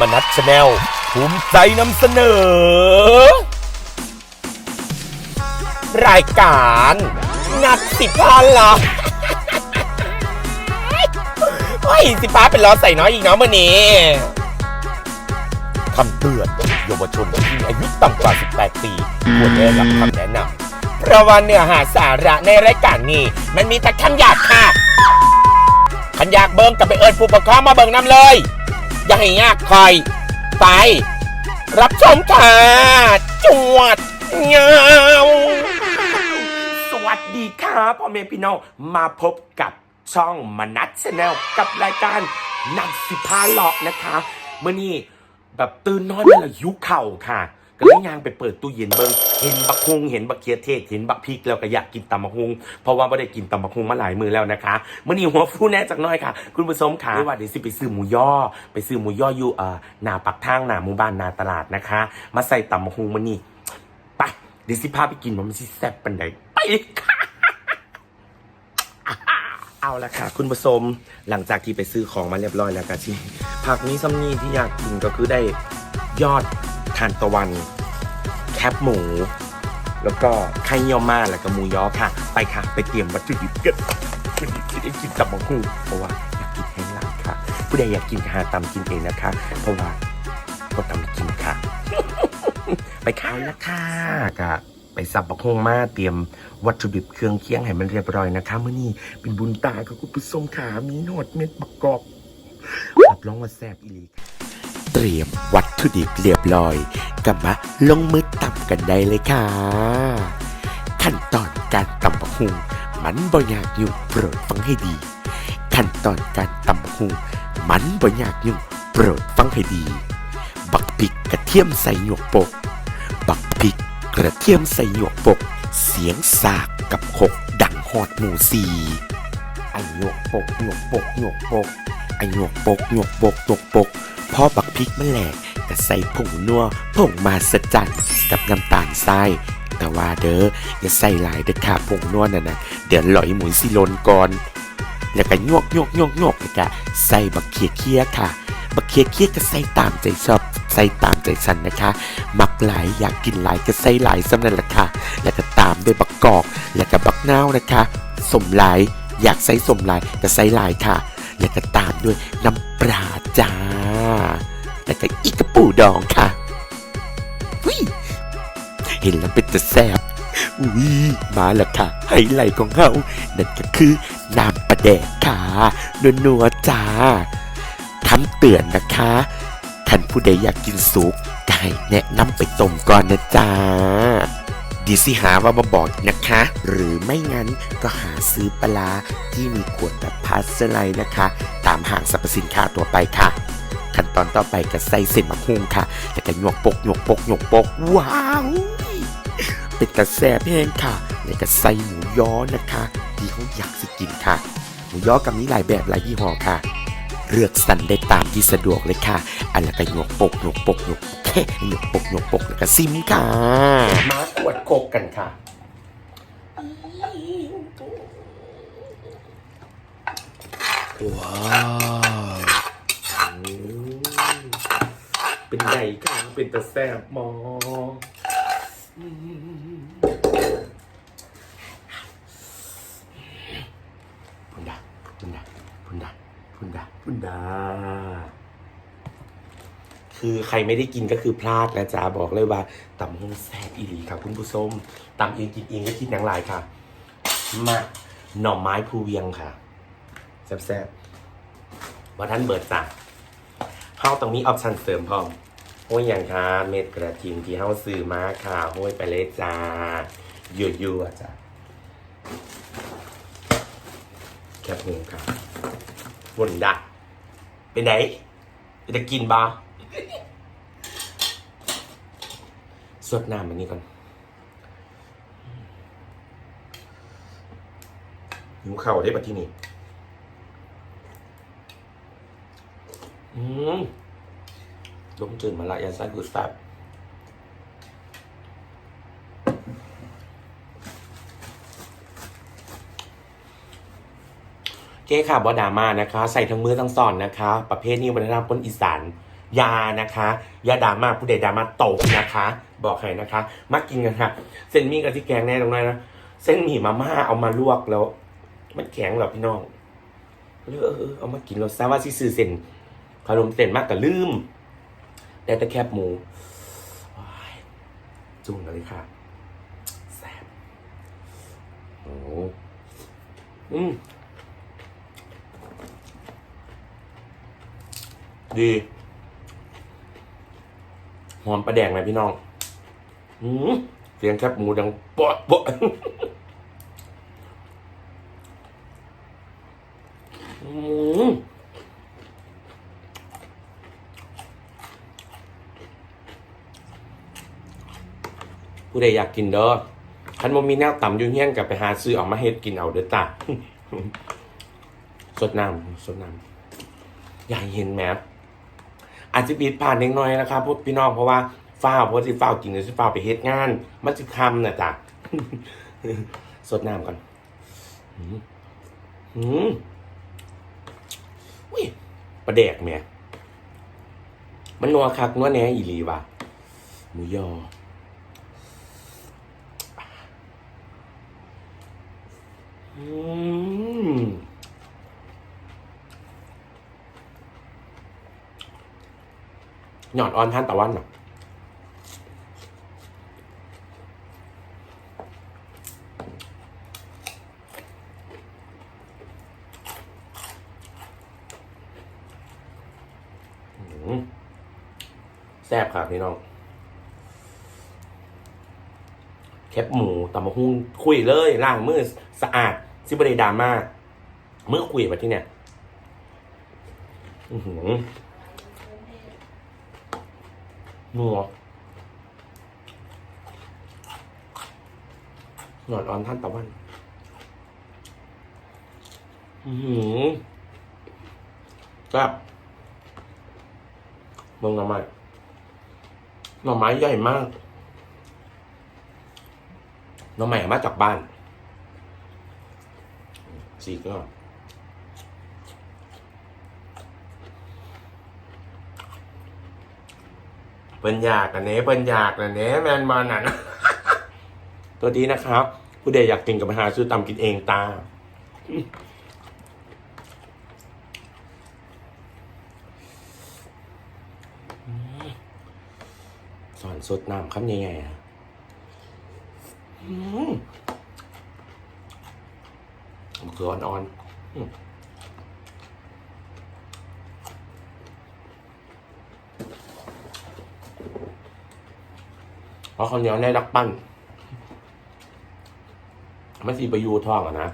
มนัทชาแนลภูมิใจนำเสนอ รายการนัดสิพาลาเฮ้ยสิพาเป็นล้อใส่น้อยอีกเนาะมื่อนี้คำเตือนเยาวชนที่มีอายุต่ำกว่า 18 ปีควรได้รับคำแนะนำเพราะว่าเนื้อหาสาระในรายการนี้ มันมีแต่คำหยาบค่ะคันอยากเบิ่งกับไปเอิญผู้ปกครองมาเบิ่งนำเลย อย่าให้ยากคอย ไป รับชมค่ะจวดเงาสวัสดีครับพ่อแม่พี่น้องมาพบกับช่องมนัสชแนลกับรายการนักสิพาหลอกนะคะเมื่อนี้แบบตื่นนอนมาแล้วยุเข่าค่ะ ก็เลยยางไปเปิดตู้เย็นเบิงเห็นบักฮุงเห็นบักเคียเทศ เห็นบักพริกแล้วก็อยากกินตำบักฮุงเพราะว่าไม่ได้กินตำบักฮุงมาหลายมือแล้วนะคะมื่อนี้หัวฟูแน่จากน้อยค่ะ คุณผู้ชมค่ะว่าเดี๋ยวสิไปซื้อหมูย่อ ไปซื้อหมูย่ออยู่เอ่อหนาปักทางหนาหมู่บ้านหนาตลาดนะคะ มาใส่ตำบักฮุงมื่อนี้ไปเดี๋ยวสิพาไปกินว่ามันสิแซ่บปันใดไปเลยค่ะเอาละค่ะ คุณผู้ชมหลังจากที่ไปซื้อของมาเรียบร้อยแล้วก็ชิผักนี้ซัมนี่ที่อยากกินก็คือได้ยอดานตะวัน แคบหมู แล้วก็ไข่เยี่ยวมาแล้วก็หมูยอค่ะ ไปค่ะ ไปเตรียมวัตถุดิบกันวันนี้จะได้กินตับมังคูเพราะว่าอยากกินแห้งหลายค่ะ ผู้ใดอยากกินหาตำกินเองนะคะ เพราะว่าก็ตำกินค่ะ ไปข้าวละค่ะกะไปสับบักฮงมาเตรียมวัตถุดิบเครื่องเคียงให้มันเรียบร้อยนะคะเมื่อนี้เป็นบุญตากับคุณผู้ชมขามีหนวดเม็ดประกอบรับรองว่าแซ่บอีหลีค่ะ เตรียมวัตถุดิบเรียบร้อยกลับมาลงมือตำกันได้เลยค่ะ ขั้นตอนการตำบักฮุงมันบ่ยากอยู่โปรดฟังให้ดี ขั้นตอนการตำบักฮุงมันบ่ยากอยู่โปรดฟังให้ดี บักพริกกระเทียมใส่หยวกปก บักพริกกระเทียมใส่หยวกปก เสียงสากกับขกดังหอดหมูสีไอหยวกปกหยวกปกหยวกปกไอหยวกปกหยวกปกหยวกปก พ่อบักพริกมันแหลกก็ใส่ผงนัวผงมาสจันกับน้ำตาลทรายแต่ว่าเด้ออย่าใส่หลายเด็ดขาดผงนัวน่ะนะเดี๋ยวหลอยหมุนสิลนก่อนแล้วก็ยวกยวกยวกยกแล้วก็ใส่บักเขียเคียค่ะ บักเขียเคียก็ใส่ตามใจชอบใส่ตามใจฉันนะคะ มักหลายอยากกินหลายก็ใส่หลายสำนั่นแหละค่ะ แล้วก็ตามด้วยบักกอก แล้วก็บักเนานะคะ สมหลายอยากใส่สมหลายก็ใส่หลายค่ะ แล้วก็ตามด้วยน้ำปลาจ้า แล้วก็อีกกระปูดองค่ะวิเห็นแล้วเป็นจะแซ่บอุ้ยมาแล้วค่ะ ไฮไลท์ของเฮานั่นก็คือน้ำปลาแดกค่ะนัวๆจ้าคำเตือนนะคะท่านผู้ใดอยากกินสุกก็ให้แนะนำไปต้มก่อนนะจ๊ะ ดีสิหาว่ามาบอกนะคะ หรือไม่งั้นก็หาซื้อปลาที่มีขวดแบบพาสเซอร์ไลน์นะคะ ตามห้างสรรพสินค้าตัวไปค่ะ ขั้นตอนต่อไปก็ใส่เส้นมะฮุงค่ะ แล้วก็หยวกปกหยวกปกหยวกปกว้าวเป็นกระแสบแห้งค่ะแล้วก็ใส่หมูย้อนะคะ ที่เขาอยากสิกินค่ะ หมูย้อกับนี้หลายแบบหลายยี่ห้อค่ะ เลือกสั่นได้ตามที่สะดวกเลยค่ะ อันล้วก็หยวกปกหยวกปกหยวกแค่หยวกปกหยวกปกแล้วก็ซิมค่ะ มาขวดโคกกันค่ะ ว้าวอืมเป็นไงค่ะเป็นตะแซบหมออืมพุนดาพุนดาพุนดาพุนดาพุนดา คือใครไม่ได้กินก็คือพลาดนะจ๊ะบอกเลยว่าตำฮงแซ่บอีหลีครับคุณผู้ชมตำเองกินเองก็คิดหนังหลายค่ะ มาหน่อไม้ภูเวียงค่ะแซ่บๆว่าท่านเบิดจ้ะเข้าตรงนี้ออปชั่นเสริมพร้อมห้วยอย่างค่ะเม็ดกระทิงที่เข้าซื้อมาค่ะห้วยไปเลยจ้ายั่วๆจ้ะแคบหมูค่ะวนดักเป็นไหนจะกินบ้า สวดน้ำมันนี้ก่อนหิวเข่าวได้ปะที่นี่อืมลมจืดมาละยาซ่ากูดแฟบโอเคค่ะบอดามานะคะ ใส่ทั้งมือทั้งสอนนะคะ ประเภทนี้วัฒนธรรมคนอีสาน ยานะคะยาดามาผู้ใดดามาตกนะคะ บอกให้นะคะ มากินกันค่ะ เส้นหมีกับที่แกงแน่ตรงนั้นนะเส้นหมี่มาม่าเอามาลวกแล้ว มันแข็งหรอพี่น้องเลยเออเออเอามากินเราทราบว่าที่ซื้อเส้นขนมเส้นมากกับลืมแต่แต่แคบหมูจุ่มกันเลยค่ะแซ่บโอ้อืมดี หอมปลาแดงไหมพี่น้องอืมเสียงแคบหมูดังปะปะอืมผู้ใดอยากกินเด้อคันบ่มีแนวต่ำอยู่เฮี้ยนกับไปหาซื้อออกมาเฮ็ดกินเอาเด้อจ้าสดน้ำสดน้ำอยากเห็นแมพ อาจจะปิดผ่านเล็กน้อยนะครับพวกพี่น้องเพราะว่าฝ้าวเพราะสิฝ้าวกินหรือสิฝ้าวไปเฮ็ดงาน มันสิคำนะจ้ะสดน้ำก่อนหืมหืมอุ้ยประแดกแม่มันนัวคักนัวแหน่อีหลีว่ะหมูยออืม หยอดออนท่านตะวันเนาะแซ่บครับพี่น้อง แคปหมูตำมะฮุ่งคุยเลยล้างมือสะอาด ซิบริดามาเมื่อคุยมาที่เนี่ย อือหือ นัวหนอนออนท่านตะวัน อือหือครับมึงหน่อไม้หน่อไม้ใหญ่มากหน้องใหม่มาจากบ้าน สีก็ เปิ้นอยากอันนี้เปิ้นอยากอันนี้แมนบอลน่ะนตัวดีนะครับผู้ใดอยากกินกับหาซื้อตำกินเองตาสอนสดน้ำครับยังไงอะเกลืออ่อนๆอืมเพ ราะข้าวเหนียวในรักปั้นมันสีไปยูทองอะนะ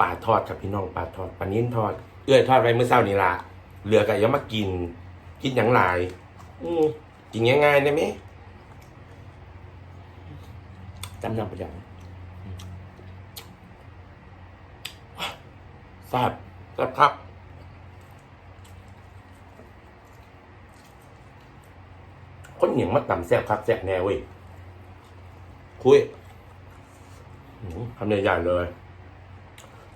ปลาทอดกับพี่น้องปลาทอดปลานิ้นทอด เอื้อยทอดไว้เมื่อเช้านี้ละเหลือก็ยังมากิน กินอย่างไรอืมกินง่ายๆได้ไหมจำนำประหยัดทราบทราบครับ คนเหนียงมาต่ำแซ่บครับแซ่บแน่เว้ยคุยหืมทำใหญ่ๆเลย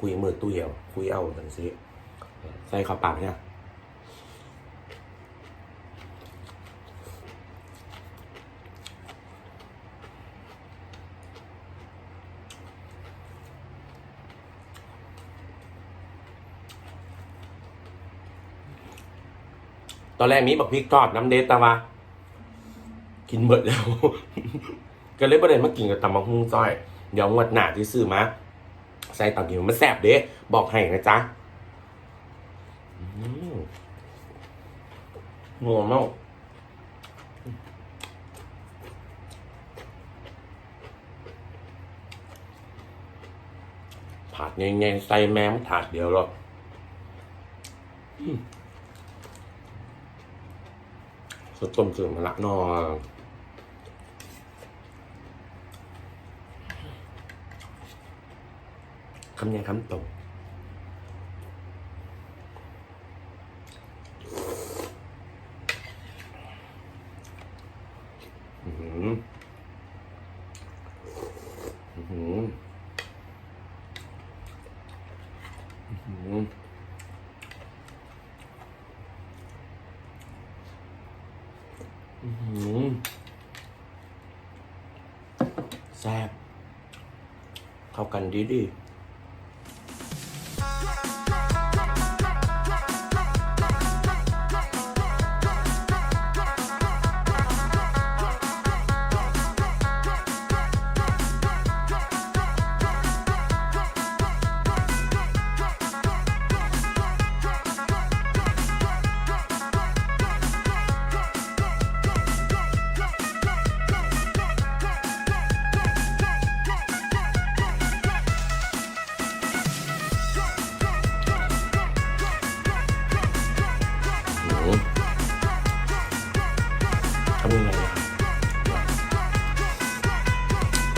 คุยมือตู้เหี่ยว คุยเอาจังสิใส่เข้าปากเนี่ยตอนแรกมีบักพริกทอดน้ำเดตตาวะ กินหมดแล้ว ก็เลยประเด็นมากินกับตำบักหุ่งซอยเดี๋ยวงวดหน้าที่ซื้อมาใส่ตับกินมันแซ่บเด้บอกให้นะจ๊ะอืมนัวมากผัดเงี้ยใส่แมมถาดเดียวหรอกสดต้มเสื่อมละนอ คำใหญ่คำโตอืมอืมอืมแซ่บเข้ากันดีดี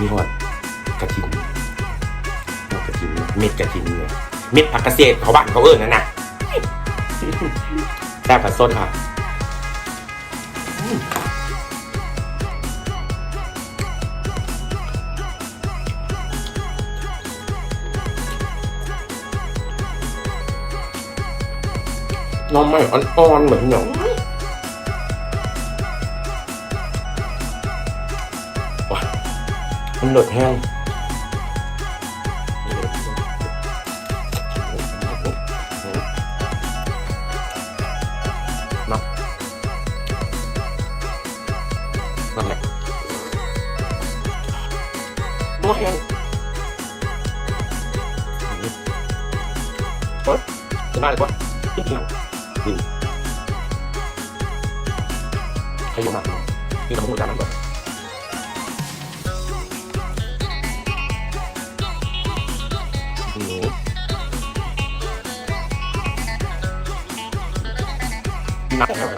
มีหอดกระถินหอดกระถินเม็ดกระถินเนี่ยเม็ดผักกระเศษเขาบ้านเขาเอิ้นนั่นน่ะแซ่บผัดส้นค่ะน้องไม่อ่อนๆเหมือนหนอง มันหลดแห้งเนาะนั่นแหละตัวแห้งโอ๊ยจะได้หรือเปล่าจริงๆอืมขยับมากนี่เราต้องดูจานนั้นก่อน Ha ha ha!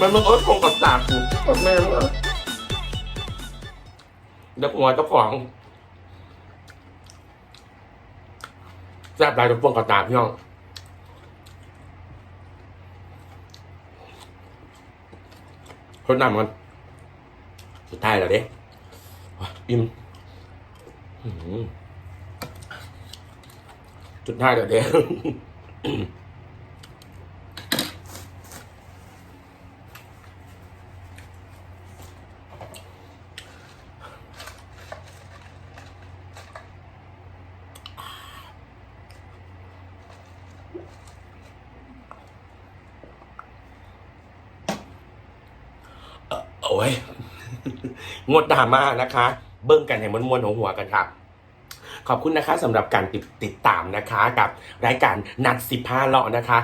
มันมันเอ้ยคงกับสากกูกับแม่มึงเหรอเด็กหัวเจ้าของแซ่บหลายกับพวงกับตาพี่น้องคนนำกันสุดท้ายแล้วเด้ว้าอิ่มสุดท้ายแล้วเด้ โอ้ยงดดราม่านะคะ เบิ้งกันให้มันมวนหัวหัวๆกันค่ะ ขอบคุณนะคะสำหรับการติดติดตามนะคะ กับรายการนัดสิบห้าเลาะนะคะ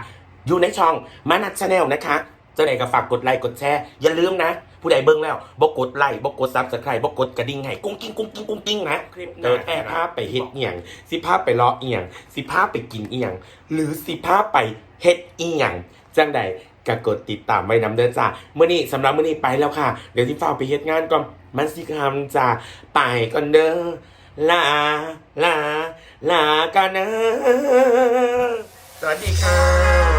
อยู่ในช่องมานัดชาแนลนะคะเจ้าไหนก็ฝากกดไลค์กดแชร์อย่าลืมนะ ผู้ใดเบิ้งแล้วบอกกดไลค์บอกกดซับสไครต์บอกกดกระดิ่งให้กุ้งกิ้งกุ้งกิ้งกุ้งกิ้งนะคลิปเออแอบภาพไปเฮ็ดเอียงสิภาพไปเลาะเอียงสิภาพไปกินเอียง หรือสิภาพไปเฮ็ดเอียงจังใด ก็กดติดตามไว้นำเด้อจ้าเมื่อนี้สำหรับเมื่อนี้ไปแล้วค่ะ เดี๋ยวที่ฟ้าไปเฮ็ดงานก่อนมันสิคำจ้าไปก่อนเด้อลาลาลากันเด้อสวัสดีค่ะ